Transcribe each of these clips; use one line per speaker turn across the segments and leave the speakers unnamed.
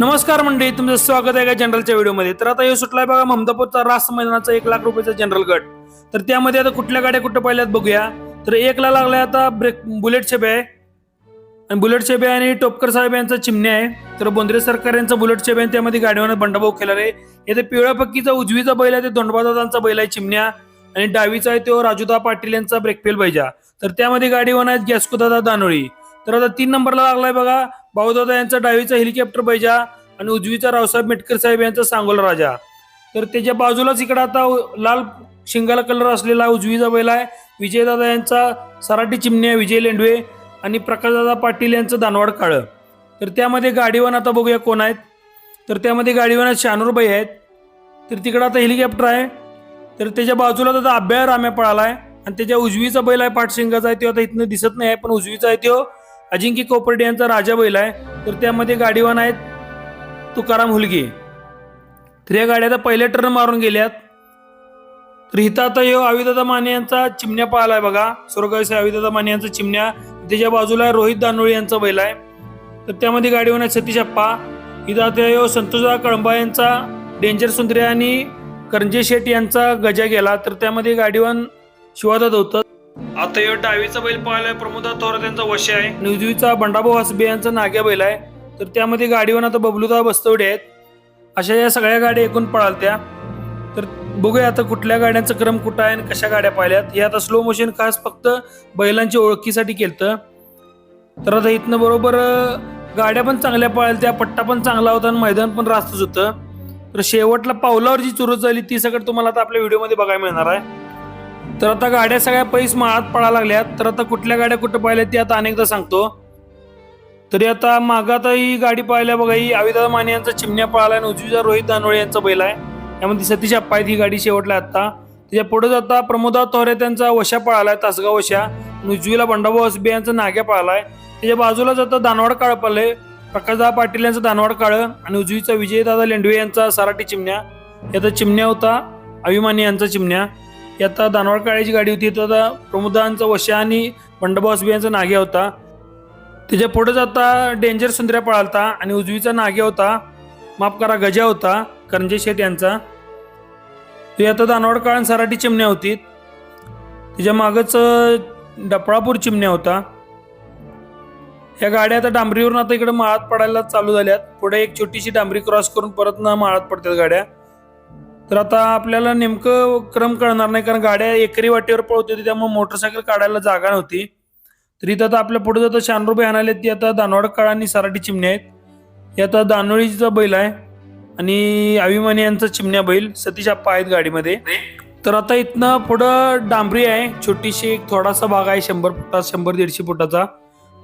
नमस्कार मंडळी तुमचं स्वागत आहे का जनरलच्या व्हिडिओमध्ये? तर आता हे सुटलाय बघा ममदापूरचा रास मैदानाचा एक लाख रुपयाचा जनरल गट. तर त्यामध्ये आता कुठल्या गाड्या कुठं पाहिल्यात बघूया. तर एकला लागलाय आता ब्रेक बुलेट छेबे आहे. आणि बुलेट छेबे आणि टोपकर साहेब यांचा चिमणे आहे. तर बोंद्रे सरकार यांचा बुलेट छेबे आहे त्यामध्ये गाडीवर बंडाभाऊ खेळणार आहे. येथे पिवळ्या पक्कीचा उजवीचा बैल आहे ते दोंडबादांचा बैल आहे चिमण्या आणि डावीचा आहे तो राजूदा पाटील यांचा ब्रेकफेल बैजा. तर त्यामध्ये गाडीवर आहेत गॅस्कोदादा दानोळी. तर आता तीन नंबरला लागलाय बघा भाऊदादा यांचा डावीचा हेलिकॉप्टर बैजा आणि उजवीचा रावसाहेब मेटकर साहेब यांचा सांगोला राजा. तर त्याच्या बाजूलाच इकडं आता लाल शिंगाला कलर असलेला उजवीचा बैल आहे. विजयदादा यांचा सराटी चिमण्या विजय लेंडवे आणि प्रकाशदादा पाटील यांचं दानवाड काळं. तर त्यामध्ये गाडीवान आता बघूया कोण आहेत. तर त्यामध्ये गाडीवान शानूरबाई आहेत. तर तिकडं आता हेलिकॉप्टर आहे. तर त्याच्या बाजूला आता अभ्याय राम्या पळाला आहे आणि त्याच्या उजवीचा बैल आहे पाठशिंगाचा आहे तो आता इथनं दिसत नाही आहे पण उजवीचा आहे तो. अजिंक्य कोपर्डे यांचा राजा बैल आहे तर त्यामध्ये गाडीवान आहेत तुकाराम हुलगे. तर या गाड्या आता पहिल्या टर्न मारून गेल्यात. तर इथं आता यो अविदादा माने यांचा चिमण्या पाहिला आहे बघा. स्वर्गवासी अविदादा माने यांचा चिमण्या. त्याच्या बाजूला रोहित दानोळी यांचा बैल आहे. तर त्यामध्ये गाडीवान आहेत सतीश अप्पा. इथं आता यो संतोषदा कळंबा यांचा डेंजर सुंदरे आणि करंजे शेट यांचा गजा गेला. तर त्यामध्ये गाडीवान शिवादात होतं आता या डावीचा बैल पाहिलाय प्रमोदा थोरात यांचा वश आहे. न्यूजीचा बंडाभाऊ हसबे यांचा नाग्या बैल आहे. तर त्यामध्ये गाडीवर आता बबलूदा बस्तवडे आहेत. अशा या सगळ्या गाड्या एकूण पळालत्या तर बघूया आता कुठल्या गाड्यांचा क्रम कुठं आहे आणि कशा गाड्या पाहिल्यात. हे आता स्लो मोशन खास फक्त बैलांची ओळखीसाठी केलं तर आता इथनं बरोबर गाड्या पण चांगल्या पळाल्या पट्टा पण चांगला होता आणि मैदान पण रास्तच होतं. तर शेवटला पावलावर जी चुरत झाली ती सगळं तुम्हाला आता आपल्या व्हिडिओमध्ये बघायला मिळणार आहे. तर आता गाड्या सगळ्या पैस माळात पळायला लागल्यात. तर आता कुठल्या गाड्या कुठं पाहिल्या ती आता अनेकदा सांगतो. तरी आता मागं ही गाडी पाहिल्या बघा ही आविदा माने यांचा चिमण्या पळाला आणि उजवीचा रोहित दानोळे यांचा बैल आहे. त्यामध्ये सतीश अप्पा आहेत ही गाडी शेवटला आता. त्याच्या पुढे जाता प्रमोदा तोरे त्यांचा वशा पळालाय तासगाव वशा उजवीला बंडाभाऊ हसबे यांचा नाग्या पळालाय त्याच्या बाजूला जाता दानवाड काळ पळले प्रकाशदा पाटील यांचा दानवाड काळ आणि उजवीचा विजयदादा लेंडवे यांचा सराटी चिमण्या. याचा चिमण्या होता अभिमानी यांचा चिमण्या. आता दानवाड काळेची गाडी होती तर आता प्रमोदांचा वशा आणि बंडाभाऊ बियांचा यांचा नाग्या होता. त्याच्या पुढेच आता डेंजर सुंदऱ्या पळालता आणि उजवीचा नाग्या होता. माफ करा गजा होता करंजे शेठ यांचा. ते आता दानवड काळ सराटी चिमण्या होती. त्याच्या मागच डपळापूर चिमण्या होता. या गाड्या आता डांबरीवरून आता इकडे माळात पडायला चालू झाल्यात. पुढे एक छोटीशी डांबरी क्रॉस करून परत न माळात पडतात गाड्या. तर आता आपल्याला नेमकं क्रम कळणार नाही कारण गाड्या एकरी वाटेवर पळत होती त्यामुळे मोटरसायकल काढायला जागा नव्हती. तरी इथं आता आपल्या पुढे जाता शानरुपये आणाले ती आता दानवाड काळ आणि सराटी चिमण्या आहेत. हे आता दानोळीचा बैल आहे आणि अभिमानी यांचा चिमण्या बैल सतीश आप्पा आहेत गाडीमध्ये. तर आता इथनं पुढं डांबरी आहे छोटीशी एक थोडासा भाग आहे शंभर फुटा शंभर दीडशे फुटाचा.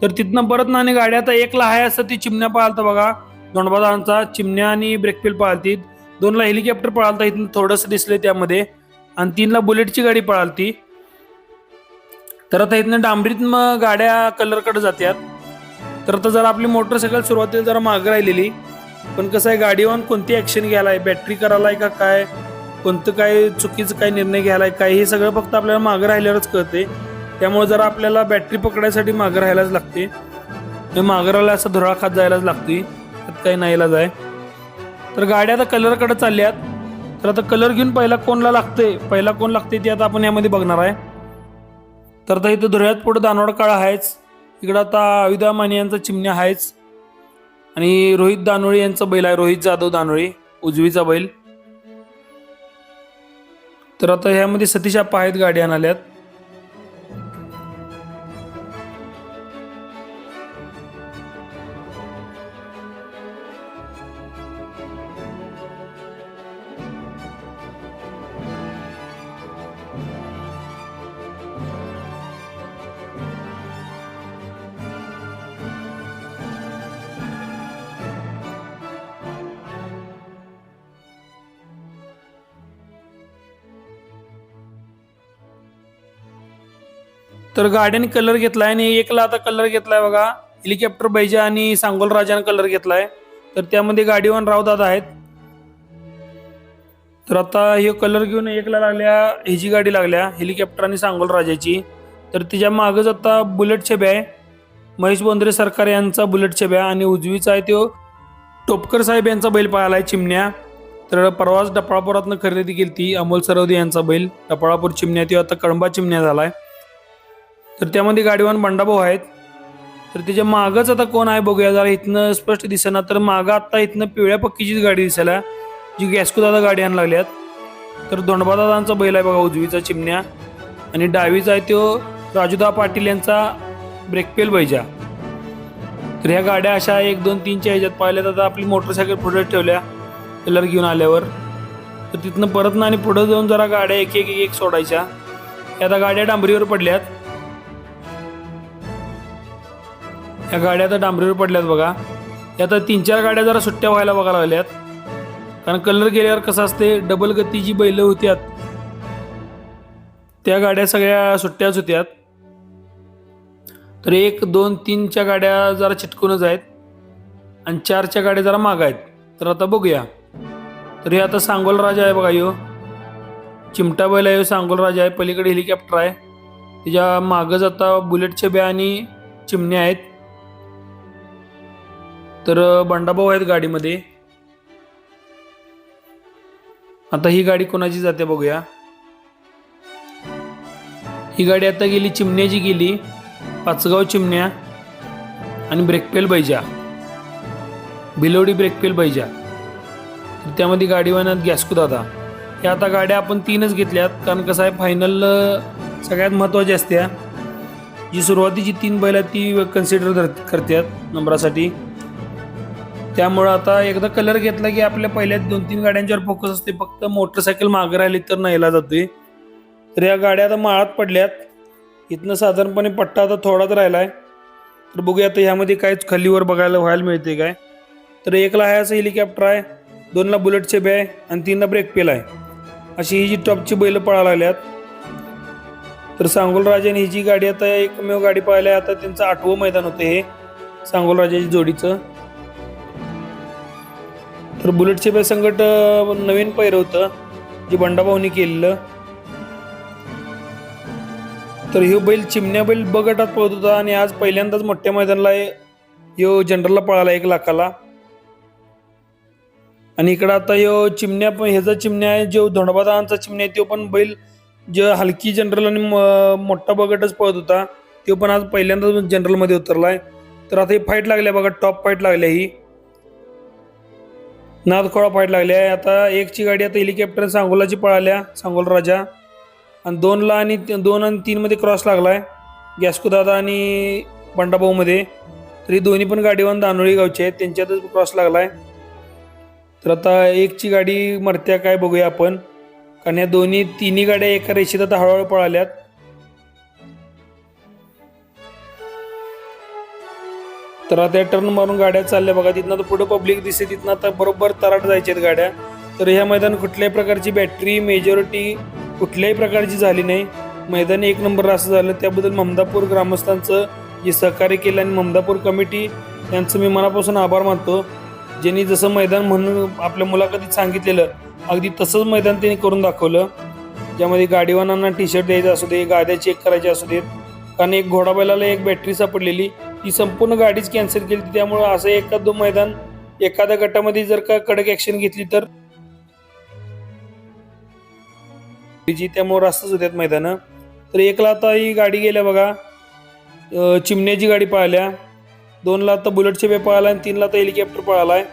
तर तिथनं परत ना आणि आता एकला आहे असं ती चिमण्या पळालता बघा. दोंडबादांचा चिमण्या आणि ब्रेकफेल पाहतील दोनला हेलिकॉप्टर पळालता इथनं थोडंसं दिसले त्यामध्ये. आणि तीनला बुलेटची गाडी पळालती. तर आता इथनं डांबरीत मग गाड्या कलरकडे जात्यात. तर आता जरा आपली मोटरसायकल सुरुवातीला जरा मागं राहिलेली. पण कसं आहे गाडीवर कोणती ऍक्शन घ्यायला आहे बॅटरी करायला आहे का काय? कोणतं काय चुकीचं काय निर्णय घ्यायला आहे काय? हे सगळं फक्त आपल्याला मागं राहिल्यावरच कळते त्यामुळे जरा आपल्याला बॅटरी पकडायसाठी मागं राहायलाच लागते हे मागं राहायला असं धुराळ खात जायलाच लागते त्यात काही नाहीलाच आहे. तर गाड्या आता कलरकडे चालल्यात तर आता कलर घेऊन पहिला कोणला लागते? पहिला कोण लागते ते आता आपण यामध्ये बघणार आहे. तर आता इथं धुळ्यात पुढं दानवड काळा आहेच. इकडं आता अविदा माने यांचा चिमण्या आहेच. आणि रोहित दानोळी यांचा बैल आहे. रोहित जाधव दानोळी उजवीचा बैल. तर आता ह्यामध्ये सतीश आप्पा आहेत गाडी आणाल्यात तर गाड्याने कलर घेतलाय आणि एकला आता कलर घेतलाय बघा. हेलिकॉप्टर बैजा आणि सांगोल राजाने कलर घेतलाय. तर त्यामध्ये गाडीवान रावदादा आहेत. तर आता हे कलर घेऊन एकला लागल्या ह्याची गाडी लागल्या हेलिकॉप्टर आणि सांगोल राजाची. तर तिच्या मागच आता बुलेट छब्या आहे. महेश बोंद्रे सरकार यांचा बुलेट छब्या आणि उजवीचा आहे तो टोपकर साहेब यांचा बैल पाहायला आहे चिमण्या. तर परवाच डपाळापुरातनं खरेदी केली ती अमोल सरवदे यांचा बैल. डपाळापूर चिमण्या तो आता कळंबा चिमण्या झाला आहे तर त्यामध्ये गाडीवान बंडाभाऊ आहेत. तर त्याच्या मागच आता कोण आहे बघूया. जरा इथनं स्पष्ट दिसेना. तर मागं आता इथनं पिवळ्या पक्कीचीच गाडी दिसायला. जी गॅस्को दादा गाडी आणायला लागल्यात. तर दोंडबादादांचा बैल आहे बघा उजवीचा चिमण्या. आणि डावीचा आहे तो राजूदा पाटील यांचा ब्रेकपेल बैजा. तर ह्या गाड्या अशा एक दोन तीनच्या ह्याच्यात पाहिल्या तर आपली मोटरसायकल पुढे ठेवल्या. कलर घेऊन आल्यावर. तर तिथनं परत ना आणि पुढं जाऊन जरा गाड्या एक एक एक सोडायच्या. त्या आता गाड्या डांबरीवर पडल्यात. या गाड्या आता डांबरीवर पडल्यात बघा. या आता तीन चार गाड्या जरा सुट्ट्या व्हायला बघा लागल्यात. कारण कलर गेल्यावर कसं असते डबल गतीची बैलं होत्यात. त्या गाड्या सगळ्या सुट्ट्याच होत्यात. तर एक दोन तीनच्या गाड्या जरा चिटकूनच आहेत. आणि चारच्या गाड्या जरा माग आहेत. तर आता बघूया. तर हे आता सांगोल राजा आहे बघा यो चिमटा बैल आहे सांगोल राजा आहे. पलीकडे हेलिकॉप्टर आहे. त्याच्या मागंच आता बुलेटच्या ब्या आणि चिमण्या आहेत. तर बंडाभाऊ आहेत गाडीमध्ये. आता ही गाडी कोणाची जाते बघूया. ही गाडी आता गेली चिमण्याची गेली. पाचगाव चिमण्या आणि ब्रेकपेल बैजा. बिलोडी ब्रेकपेल बैजा. त्यामध्ये गाडीवानात गॅस्कू दादा. या आता गाड्या आपण तीनच घेतल्यात. कारण कसं आहे फायनल सगळ्यात महत्त्वाची असत्या. जी सुरुवातीची तीन बैल आहेत ती कन्सिडर करतात नंबरासाठी. त्यामुळं आता एकदा कलर घेतला की आपल्या पहिल्या दोन तीन गाड्यांच्यावर फोकस असते. फक्त मोटरसायकल मागं राहिली तर नाहीला जातोय. तर या गाड्या आता माळात पडल्यात. इथनं साधारणपणे पट्टा आता थोडाच राहिला आहे तर बघूया आता ह्यामध्ये काहीच खालीवर बघायला व्हायला मिळते काय. तर एकला आहे असं हेलिकॉप्टर आहे दोनला बुलेटचे बे आहे आणि तीनला ब्रेक पेल आहे. अशी ही जी टॉपची बैलं पळायला लागल्यात. तर सांगोलराजाने ही जी गाडी आता एकमेव गाडी पाहिली आहे आता त्यांचं आठवं मैदान होतं हे. सांगोल जोडीचं. तर बुलेटचे बे संकट नवीन पैर होतं जे बंडाभाऊनी केलेलं. तर ह्यो बैल चिमण्या बैल ब गटात पळत होता आणि आज पहिल्यांदाच मोठ्या मैदानाला यो जनरलला पळाला एक लाखाला. आणि इकडं आता यो चिमण्या पण ह्याचा चिमण्या आहे जो धोंडबादांचा चिमण्या आहे तो पण बैल जे हलकी जनरल आणि म- मोठा बगटच पळत होता तो पण आज पहिल्यांदाच जनरलमध्ये उतरला आहे तर आता ही फाईट लागल्या बघा टॉप फाईट लागल्या ही. नादखोळा फाईट लागल्या. आहे आता एकची गाडी आता हेलिकॉप्टर सांगोलाची पळाल्या सांगोल राजा. आणि दोनला आणि दोन आणि तीनमध्ये क्रॉस लागला आहे गॅस्कुदादा आणि बंडाभाऊमध्ये. तरी दोन्ही पण गाडीवान दानोळी गावचे आहेत. त्यांच्यातच क्रॉस लागला आहे तर आता एकची गाडी मरत्या काय बघूया आपण. कारण या दोन्ही तिन्ही गाड्या एका रेषेत आता हळूहळू पळाल्यात. तर आता टर्न मारून गाड्या चालल्या बघा. तिथनं आता पुढं पब्लिक दिसते तिथनं आता बरोबर तराट जायच्या आहेत गाड्या. तर ह्या मैदान कुठल्याही प्रकारची बॅटरी मेजॉरिटी कुठल्याही प्रकारची झाली नाही. मैदान एक नंबर असं झालं. त्याबद्दल ममदापूर ग्रामस्थांचं जे सहकार्य केलं आणि ममदापूर कमिटी यांचं मी मनापासून आभार मानतो. ज्यांनी जसं मैदान म्हणून आपल्या मुलाखतीत सांगितलेलं अगदी तसंच मैदान त्यांनी करून दाखवलं. ज्यामध्ये गाडीवानांना टी शर्ट द्यायचं असू दे गाद्या चेक करायच्या असू देत. कारण एक घोडाबैलाला एक बॅटरी सापडलेली. ती संपूर्ण गाडीच कॅन्सल केली त्यामुळं असं एखाद दोन मैदान एखाद्या गटामध्ये जर का कडक ॲक्शन घेतली तर? त्यामुळं त्यामुळे रास्तच होत्यात मैदानं. तर एकला आता ही गाडी गेल्या बघा. चिमण्याची गाडी पाहिल्या. दोनला आता बुलेटचे छेपे पळाला आणि तीनला आता हेलिकॉप्टर पळालाय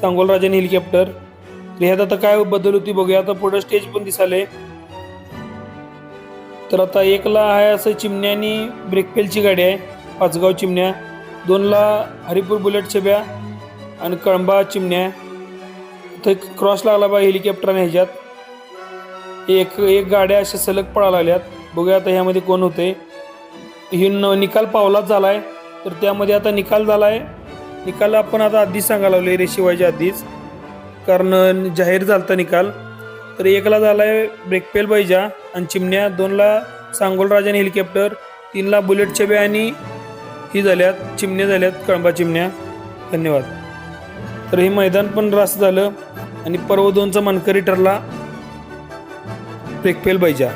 सांगोल राजाने हेलिकॉप्टर तर ह्यात आता काय बदल होती बघूया. आता पुढं स्टेज पण दिसाले. तर आता एकला आहे असं चिमण्या आणि ब्रेकपेलची गाडी आहे. पाचगाव चिमण्या दोनला हरिपूर बुलेटच्या ब्या आणि कळंबा चिमण्या. तर क्रॉस लागला बा हेलिकॉप्टरने ह्याच्यात. एक एक गाड्या अशा सलग पळा लागल्यात. बघूया आता ह्यामध्ये कोण होते. ही न निकाल पावलाच झाला आहे तर त्यामध्ये आता निकाल झाला आहे निकाल आपण आता आधीच सांगायला लावले रेशिवायच्या आधीच. कारण जाहीर झाला निकाल. तर एकला झाला आहे ब्रेकपेल बैजा आणि चिमण्या. दोनला सांगोलराज आणि हेलिकॉप्टर. तीनला बुलेटच्या छबे आणि ही झाल्यात चिमण्या झाल्यात कळंबा चिमण्या. धन्यवाद. तर हे मैदान पण रास्त झालं आणि पर्व दोनचा मनकरी ठरला. ब्रेकपेल बैजा.